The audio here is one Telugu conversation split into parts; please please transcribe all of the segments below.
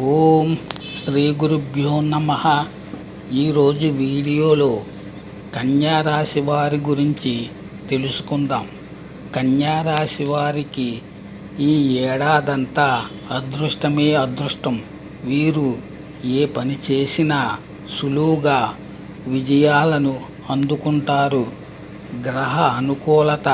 ఓం శ్రీ గురుభ్యో నమ. ఈరోజు వీడియోలో కన్యారాశి వారి గురించి తెలుసుకుందాం. కన్యారాశి వారికి ఈ ఏడాదంతా అదృష్టమే అదృష్టం. వీరు ఏ పని చేసినా సులువుగా విజయాలను అందుకుంటారు. గ్రహ అనుకూలత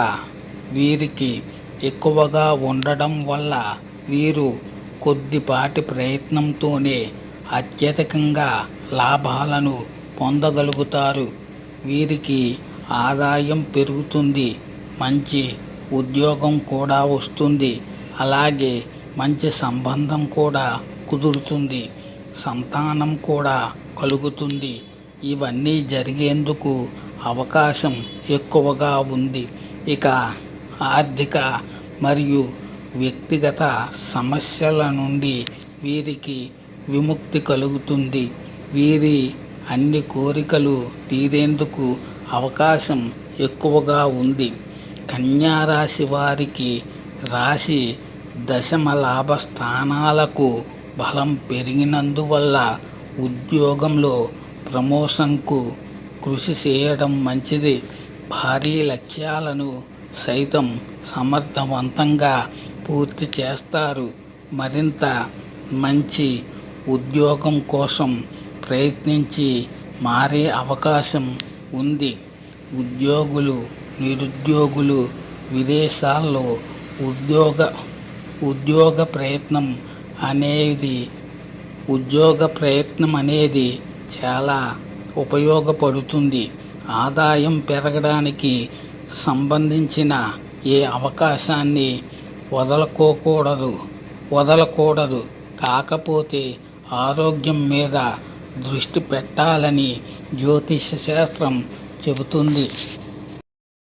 వీరికి ఎక్కువగా ఉండడం వల్ల వీరు కొద్దిపాటి ప్రయత్నంతోనే అత్యధికంగా లాభాలను పొందగలుగుతారు. వీరికి ఆదాయం పెరుగుతుంది. మంచి ఉద్యోగం కూడా వస్తుంది. అలాగే మంచి సంబంధం కూడా కుదురుతుంది. సంతానం కూడా కలుగుతుంది. ఇవన్నీ జరిగేందుకు అవకాశం ఎక్కువగా ఉంది. ఇక ఆర్థిక మరియు వ్యక్తిగత సమస్యల నుండి వీరికి విముక్తి కలుగుతుంది. వీరి అన్ని కోరికలు తీరేందుకు అవకాశం ఎక్కువగా ఉంది. కన్యా రాశి వారికి రాశి దశమ లాభ స్థానాలకు బలం పెరిగినందువల్ల ఉద్యోగంలో ప్రమోషన్కు కృషి చేయడం మంచిది. భారీ లక్ష్యాలను సైతం సమర్థవంతంగా పూర్తి చేస్తారు. మరింత మంచి ఉద్యోగం కోసం ప్రయత్నించి మారే అవకాశం ఉంది. ఉద్యోగులు నిరుద్యోగులు విదేశాల్లో ఉద్యోగ ఉద్యోగ ప్రయత్నం అనేది ఉద్యోగ ప్రయత్నం అనేది చాలా ఉపయోగపడుతుంది. ఆదాయం పెరగడానికి సంబంధించిన ఏ అవకాశాన్ని వదలకోకూడదు వదలకూడదు. కాకపోతే ఆరోగ్యం మీద దృష్టి పెట్టాలని జ్యోతిష శాస్త్రం చెబుతుంది.